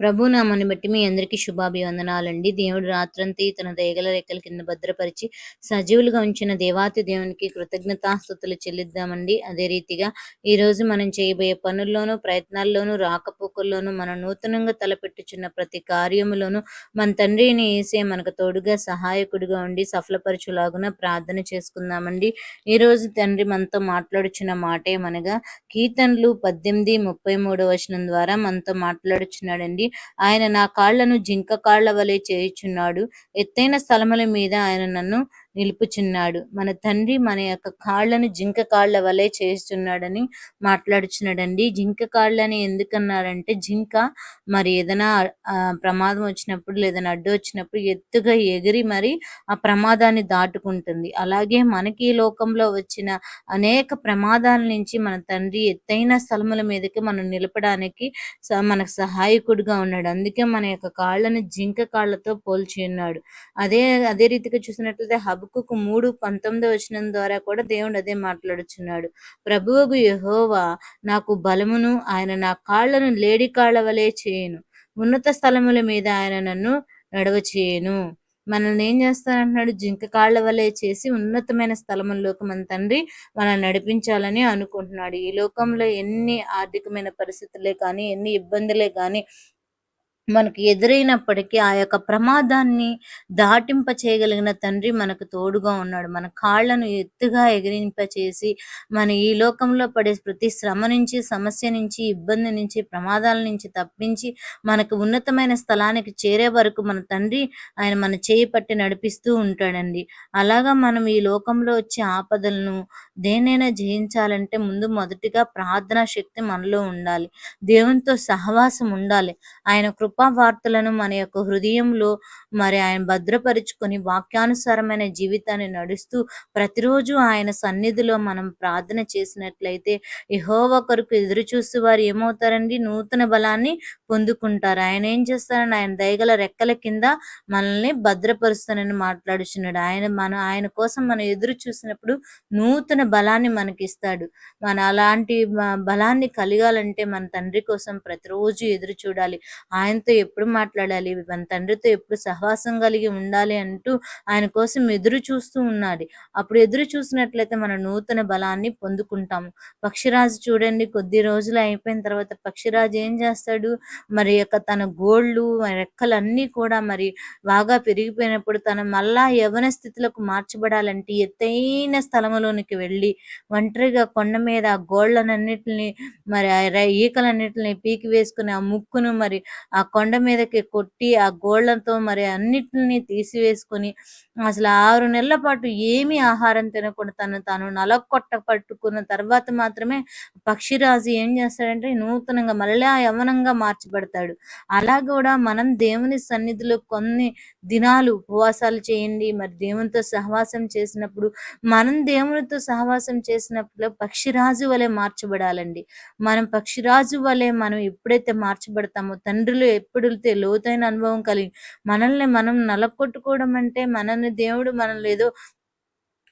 ప్రభునామాన్ని బట్టి మీ అందరికీ శుభాభివందనాలండి. దేవుడు రాత్రంతా తన దయగల రెక్కల కింద భద్రపరిచి సజీవులుగా ఉంచిన దేవాతి దేవునికి కృతజ్ఞతాస్థుతులు చెల్లిద్దామండి. అదే రీతిగా ఈ రోజు మనం చేయబోయే పనుల్లోనూ ప్రయత్నాల్లోనూ రాకపోకల్లోనూ మనం నూతనంగా తలపెట్టుచున్న ప్రతి కార్యములోనూ మన తండ్రిని వేసే మనకు తోడుగా సహాయకుడిగా ఉండి సఫలపరచులాగున ప్రార్థన చేసుకుందామండి. ఈ రోజు తండ్రి మనతో మాట్లాడుచున్న మాటే మనగా కీర్తనలు పద్దెనిమిది ముప్పై మూడో వచనం ద్వారా మనతో మాట్లాడుచున్నాడండి. ఆయన నా కాళ్ళను జింక కాళ్ళ వలె చేయుచున్నాడు. ఎత్తైన స్థలముల మీద ఆయన నన్ను నిలుపుచున్నాడు. మన తండ్రి మన యొక్క కాళ్ళను జింక కాళ్ళ వలె చేస్తున్నాడని మాట్లాడుచున్నాడండి. జింక కాళ్ళని ఎందుకన్నారంటే జింక మరి ఏదైనా ప్రమాదం వచ్చినప్పుడు లేదా అడ్డు వచ్చినప్పుడు ఎత్తుగా ఎగిరి మరి ఆ ప్రమాదాన్ని దాటుకుంటుంది. అలాగే మనకి ఈ లోకంలో వచ్చిన అనేక ప్రమాదాల నుంచి మన తండ్రి ఎత్తైన స్థలముల మీదకి మనం నిలపడానికి మనకు సహాయకుడిగా ఉన్నాడు. అందుకే మన యొక్క కాళ్ళను జింక కాళ్ళతో పోల్చి ఉన్నాడు. అదే అదే రీతిగా చూసినట్లయితే హబుకు మూడు పంతొమ్మిది వచ్చిన ద్వారా కూడా దేవుడు అదే మాట్లాడుచున్నాడు. ప్రభువుకు యహోవా నాకు బలమును ఆయన నా కాళ్ళను లేడి కాళ్ళ వలె చేయను. ఉన్నత స్థలముల మీద ఆయన నన్ను నడవ చేయను మనల్ని ఏం చేస్తానంటున్నాడు? జింక కాళ్ళ వలె చేసి ఉన్నతమైన స్థలముల్లోకి మన తండ్రి మనం నడిపించాలని అనుకుంటున్నాడు. ఈ లోకంలో ఎన్ని ఆర్థికమైన పరిస్థితులే కానీ ఎన్ని ఇబ్బందులే కానీ మనకు ఎదురైనప్పటికీ ఆ యొక్క ప్రమాదాన్ని దాటింప చేయగలిగిన తండ్రి మనకు తోడుగా ఉన్నాడు. మన కాళ్ళను ఎత్తుగా ఎగిరింప చేసి మన ఈ లోకంలో పడే ప్రతి శ్రమ నుంచి సమస్య నుంచి ఇబ్బంది నుంచి ప్రమాదాల నుంచి తప్పించి మనకు ఉన్నతమైన స్థలానికి చేరే వరకు మన తండ్రి ఆయన మన చేయి పట్టి నడిపిస్తూ ఉంటాడండి. అలాగా మనం ఈ లోకంలో వచ్చే ఆపదలను దేనైనా జయించాలంటే ముందు మొదటిగా ప్రార్థనా శక్తి మనలో ఉండాలి. దేవునితో సహవాసం ఉండాలి. ఆయన కృప వార్తలను మన యొక్క హృదయంలో మరి ఆయన భద్రపరుచుకొని వాక్యానుసారమైన జీవితాన్ని నడుస్తూ ప్రతిరోజు ఆయన సన్నిధిలో మనం ప్రార్థన చేసినట్లయితే యహోవ కొరకు ఎదురు చూస్తూ వారు ఏమవుతారండి? నూతన బలాన్ని పొందుకుంటారు. ఆయన ఏం చేస్తారని ఆయన దయగల రెక్కల కింద మనల్ని భద్రపరుస్తానని మాట్లాడుచున్నాడు. ఆయన మన ఆయన కోసం మనం ఎదురు చూసినప్పుడు నూతన బలాన్ని మనకిస్తాడు. మన అలాంటి బలాన్ని కలిగాలంటే మన తండ్రి కోసం ప్రతిరోజు ఎదురు చూడాలి ఆయనతో ఎప్పుడు మాట్లాడాలి? మన తండ్రితో ఎప్పుడు సహవాసం కలిగి ఉండాలి అంటూ ఆయన కోసం ఎదురు చూస్తూ ఉన్నాడు. అప్పుడు ఎదురు చూసినట్లయితే మన నూతన బలాన్ని పొందుకుంటాము. పక్షిరాజు చూడండి కొద్ది రోజులు అయిపోయిన తర్వాత పక్షిరాజు ఏం చేస్తాడు? మరి యొక్క తన గోళ్ళు రెక్కలన్నీ కూడా మరి బాగా పెరిగిపోయినప్పుడు తన మళ్ళా యవన స్థితిలోకి మార్చబడాలంటే ఎత్తైన స్థలములోనికి వెళ్ళి ఒంటరిగా కొండ మీద ఆ గోళ్ళనన్నిటిని మరి ఆ ఈకలన్నిటిని పీకి వేసుకుని ఆ ముక్కును మరి ఆ కొండ మీదకి కొట్టి ఆ గోళ్ళతో మరి అన్నిటిని తీసివేసుకొని అసలు ఆరు నెలల పాటు ఏమి ఆహారం తినకుండా తను తాను నలకొట్ట పట్టుకున్న తర్వాత మాత్రమే పక్షిరాజు ఏం చేస్తాడంటే నూతనంగా మళ్ళా యవనంగా మార్చబడతాడు. అలా కూడా మనం దేవుని సన్నిధిలో కొన్ని దినాలు ఉపవాసాలు చేయండి. మరి దేవునితో సహవాసం చేసినప్పుడు మనం దేవునితో సహవాసం చేసినప్పుడు పక్షిరాజు వలె మార్చబడాలండి. మనం పక్షిరాజు వలె మనం ఎప్పుడైతే మార్చబడతామో తండ్రిలో ఎప్పుడు లోతైన అనుభవం కలిగి మనల్ని మనం నలగొట్టుకోవడం అంటే మనల్ని దేవుడు మనల్ని ఏదో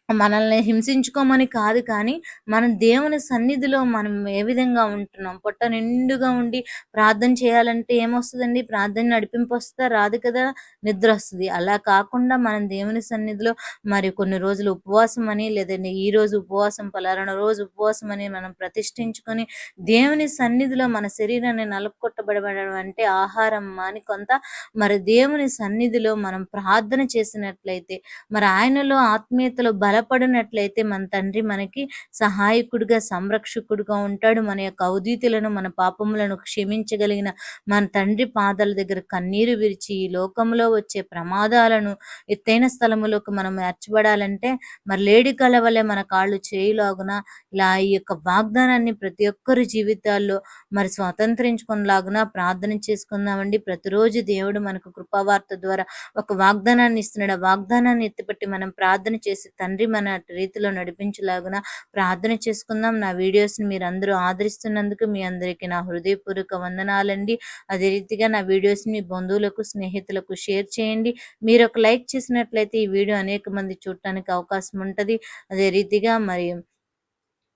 మనల్ని హింసించుకోమని కాదు కానీ మనం దేవుని సన్నిధిలో మనం ఏ విధంగా ఉంటున్నాం? పొట్ట నిండుగా ఉండి ప్రార్థన చేయాలంటే ఏమొస్తుందండి? ప్రార్థన నడిపింపు వస్తుందా? రాదు కదా? నిద్ర వస్తుంది. అలా కాకుండా మనం దేవుని సన్నిధిలో మరి కొన్ని రోజులు ఉపవాసం అని లేదంటే ఈ రోజు ఉపవాసం పలారణ రోజు ఉపవాసం అని మనం ప్రతిష్ఠించుకొని దేవుని సన్నిధిలో మన శరీరాన్ని నలుపుకొట్టబడబడడం అంటే ఆహారం అని కొంత మరి దేవుని సన్నిధిలో మనం ప్రార్థన చేసినట్లయితే మరి ఆయనలో ఆత్మీయతలో బల బలపడినట్లయితే మన తండ్రి మనకి సహాయకుడిగా సంరక్షకుడిగా ఉంటాడు. మన యొక్క అవధీతులను మన పాపములను క్షమించగలిగిన మన తండ్రి పాదాల దగ్గర కన్నీరు విరిచి ఈ లోకంలో వచ్చే ప్రమాదాలను ఎత్తైన స్థలములోకి మనం ఏర్చబడాలంటే మరి లేడి కలవలే మన కాళ్ళు చేయులాగున ఇలా ఈ యొక్క వాగ్దానాన్ని ప్రతి ఒక్కరి జీవితాల్లో మరి స్వతంత్రించుకునేలాగున ప్రార్థన చేసుకుందామండి. ప్రతిరోజు దేవుడు మనకు కృపావార్త ద్వారా ఒక వాగ్దానాన్ని ఇస్తున్నాడు. ఆ వాగ్దానాన్ని ఎత్తిపెట్టి మనం ప్రార్థన చేసి తండ్రి మన రీతిలో నడిపించలాగున ప్రార్థన చేసుకుందాం. నా వీడియోస్ని మీరు అందరూ ఆదరిస్తున్నందుకు మీ అందరికీ నా హృదయపూర్వక వందనాలండి. అదే రీతిగా నా వీడియోస్ని మీ బంధువులకు స్నేహితులకు షేర్ చేయండి. మీరు ఒక లైక్ చేసినట్లయితే ఈ వీడియో అనేక మంది చూడటానికి అవకాశం ఉంటుంది. అదే రీతిగా మరి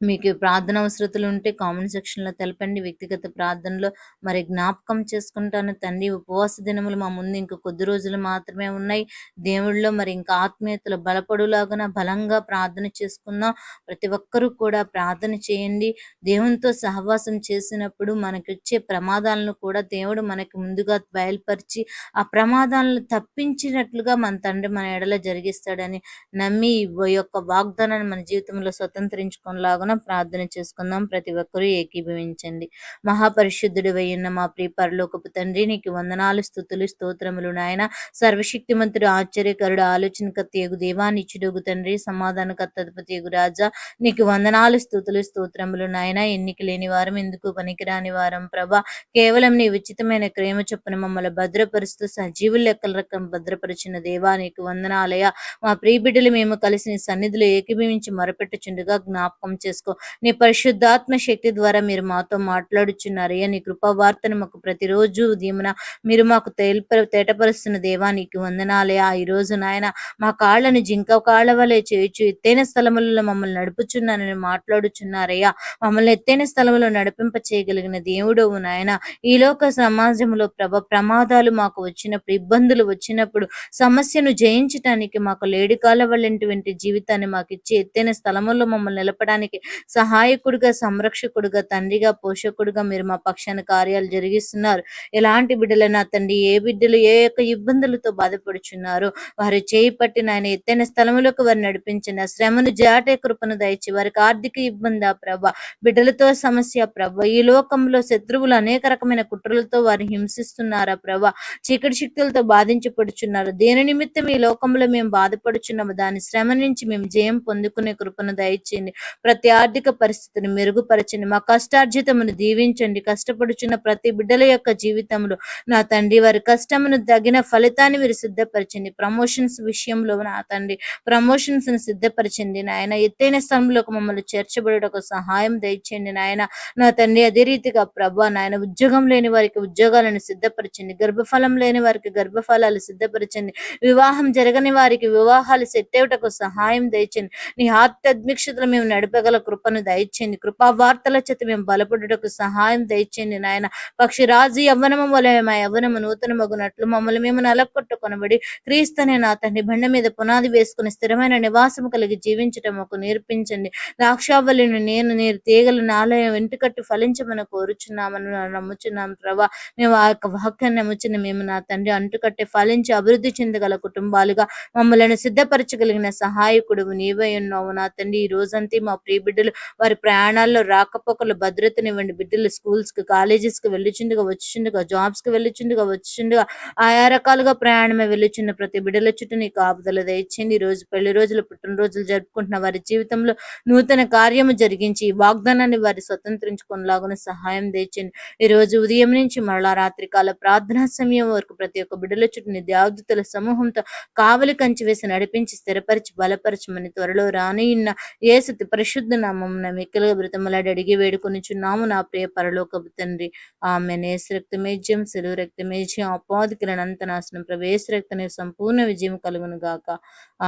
మీకు ప్రార్థన అవసరతలు ఉంటే కామెంట్ సెక్షన్లో తెలపండి. వ్యక్తిగత ప్రార్థనలో మరి జ్ఞాపకం చేసుకుంటాను. తండ్రి ఉపవాస దినములు మా ముందు ఇంకా కొద్ది రోజులు మాత్రమే ఉన్నాయి. దేవుళ్ళలో మరి ఇంకా ఆత్మీయతలు బలపడులాగా బలంగా ప్రార్థన చేసుకుందాం. ప్రతి ఒక్కరూ కూడా ప్రార్థన చేయండి. దేవునితో సహవాసం చేసినప్పుడు మనకి వచ్చే ప్రమాదాలను కూడా దేవుడు మనకి ముందుగా బయలుపరిచి ఆ ప్రమాదాలను తప్పించినట్లుగా మన తండ్రి మన ఎడల జరిగిస్తాడని నమ్మి ఈ యొక్క వాగ్దానాన్ని మన జీవితంలో స్వతంత్రించుకునేలాగా మనం ప్రార్థన చేసుకుందాం. ప్రతి ఒక్కరూ ఏకీభవించండి. మహాపరిశుద్ధుడు ఉన్న మా ప్రియ పరలోకపు తండ్రి నీకు వందనాలు స్థుతులు స్తోత్రములు నాయన. సర్వశక్తిమంతుడు ఆశ్చర్యకరుడు ఆలోచనకర్త ఎగు దేవానిచ్చుడుగు తండ్రి సమాధానకర్తపతి ఎగు రాజా. నీకు వందనాలు స్థుతులు స్తోత్రములు నాయన. ఎన్నిక లేని వారం ఎందుకు పనికిరాని వారం ప్రభా. కేవలం నీ ఉచితమైన ప్రేమ చొప్పున మమ్మల్ని భద్రపరుస్తూ సజీవుల లెక్కల రకం భద్రపరిచిన దేవా నీకు వందనాలయ మా ప్రియ బిడ్డలు మేము కలిసి నీ సన్నిధిలో ఏకీభవించి మొరపెట్టుచుండగా జ్ఞాపకం చేసుకు చేసుకో. నీ పరిశుద్ధాత్మ శక్తి ద్వారా మీరు మాతో మాట్లాడుచున్నారు. అయ్యా నీ కృపావార్తను మాకు ప్రతిరోజు ఉదయమున మీరు మాకు తేల్ప తేటపరుస్తున్న దేవానికి వందనాలయా ఈ రోజు నాయన మా కాళ్ళను జింక కాళ్ళ వలె చేయొచ్చు ఎత్తైన స్థలములలో మమ్మల్ని నడుపుచున్నానని మాట్లాడుచున్నారయ్యా. మమ్మల్ని ఎత్తైన స్థలంలో నడిపింప చేయగలిగిన దేవుడు నాయన. ఈ లోక సమాజంలో ప్రభ ప్రమాదాలు మాకు వచ్చినప్పుడు ఇబ్బందులు వచ్చినప్పుడు సమస్యను జయించటానికి మాకు లేడికాల వాళ్ళంటి జీవితాన్ని మాకు ఇచ్చి ఎత్తైన స్థలములో మమ్మల్ని నిలపడానికి సహాయకుడిగా సంరక్షకుడిగా తండ్రిగా పోషకుడిగా మీరు మా పక్షాన కార్యాలు జరిగిస్తున్నారు. ఎలాంటి బిడ్డలైనా తండ్రి ఏ బిడ్డలు ఏ యొక్క ఇబ్బందులతో బాధపడుచున్నారు వారు చేయి పట్టిన ఆయన ఎత్తైన స్థలములకు వారు నడిపించిన శ్రమను జాటే కృపను దయచి వారికి ఆర్థిక ఇబ్బంది ప్రభ బిడ్డలతో సమస్య ప్రభ ఈ లోకంలో శత్రువులు అనేక రకమైన కుట్రలతో వారిని హింసిస్తున్నారా ప్రభ చీకటి శక్తులతో బాధించబడుచున్నారు. దేని నిమిత్తం ఈ లోకంలో మేము బాధపడుచున్నాము దాని శ్రమ నుంచి మేము జయం పొందుకునే కృపను దయచేయండి. ప్రతి ఆర్థిక పరిస్థితిని మెరుగుపరచండి. మా కష్టార్జితమును దీవించండి. కష్టపడుచున్న ప్రతి బిడ్డల యొక్క జీవితంలో నా తండ్రి వారి కష్టమును తగిన ఫలితాన్ని మీరు సిద్ధపరచండి. ప్రమోషన్స్ విషయంలో నా తండ్రి ప్రమోషన్స్ను సిద్ధపరచండి. నాయన ఎత్తైన స్థలంలోకి మమ్మల్ని చేర్చబడటకు సహాయం దయచేయండి. నాయన నా తండ్రి అదే రీతిగా ప్రభా నాయన ఉద్యోగం లేని వారికి ఉద్యోగాలను సిద్ధపరచండి. గర్భఫలం లేని వారికి గర్భఫలాలు సిద్ధపరచండి. వివాహం జరగని వారికి వివాహాలు సెట్ అయ్యటకు సహాయం దయచండి నీ ఆత్మీక్షతలు మేము నడపగల కృపను దయచేయండి. కృపా వార్తల చేత మేము బలపడుటకు సహాయం దయచేయండి నాయన. పక్షి రాజు యవ్వనము వలె మా యవ్వనము నూతన మగునట్లు మమ్మల్ని మేము నలకొట్టుకొనబడి క్రీస్తునే నా తండ్రి బండ మీద పునాది వేసుకుని స్థిరమైన నివాసము కలిగి జీవించటం ఒక నేర్పించండి. ద్రాక్షావళిని నేను నేను తీగలు ఆలయం వెంటకట్టు ఫలించమని కోరుచున్నామని నమ్ముచున్నాం ప్రభా. మేము ఆ యొక్క వాక్యాన్ని నమ్ముచున్న మేము నా తండ్రి అంటుకట్టే ఫలించి అభివృద్ధి చెందగల కుటుంబాలుగా మమ్మల్ని సిద్ధపరచగలిగిన సహాయకుడు నీవై ఉన్నావు నా తండ్రి. ఈ రోజంతా మా ప్రియ బిడ్డలు వారి ప్రయాణాల్లో రాకపోకలు భద్రతనివ్వండి. బిడ్డలు స్కూల్స్కి కాలేజెస్కి వెళ్ళుచుండగా వచ్చిచుండగా జాబ్స్కి వెళ్ళుచుండగా వచ్చిచుండగా ఆయా రకాలుగా ప్రయాణమే వెళ్ళిచున్న ప్రతి బిడ్డల చుట్టూ నీకు ఆపుదల దయచేయండి. ఈ రోజు పెళ్ళి రోజులు పుట్టినరోజులు జరుపుకుంటున్న వారి జీవితంలో నూతన కార్యము జరిగించి ఈ వాగ్దానాన్ని వారి స్వతంత్రించుకునేలాగా సహాయం దయచండి ఈ రోజు ఉదయం నుంచి మరలా రాత్రికాల ప్రార్థనా సమయం వరకు ప్రతి ఒక్క బిడ్డల చుట్టూ దేవదూతల సమూహంతో కావలి కంచి వేసి నడిపించి స్థిరపరిచి బలపరచమని త్వరలో రానియున్న ఏసు పరిశుద్ధ నామం మిక్కలుగా బ్రతమలాడి అడిగి వేడుకొనిచున్నాము నా ప్రియ పరలోకపు తండ్రి. ఆమె నేసు రక్తమేజ్యం సెలవు రక్తమేజ్యం అపాధికులనంత నాశనం ప్రవేశ రక్తనే సంపూర్ణ విజయం కలుగును గాక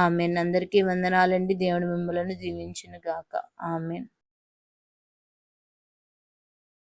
ఆమె అందరికీ వందనాలండి. దేవుడు మిమ్మలను దీవించును గాక ఆమెన్.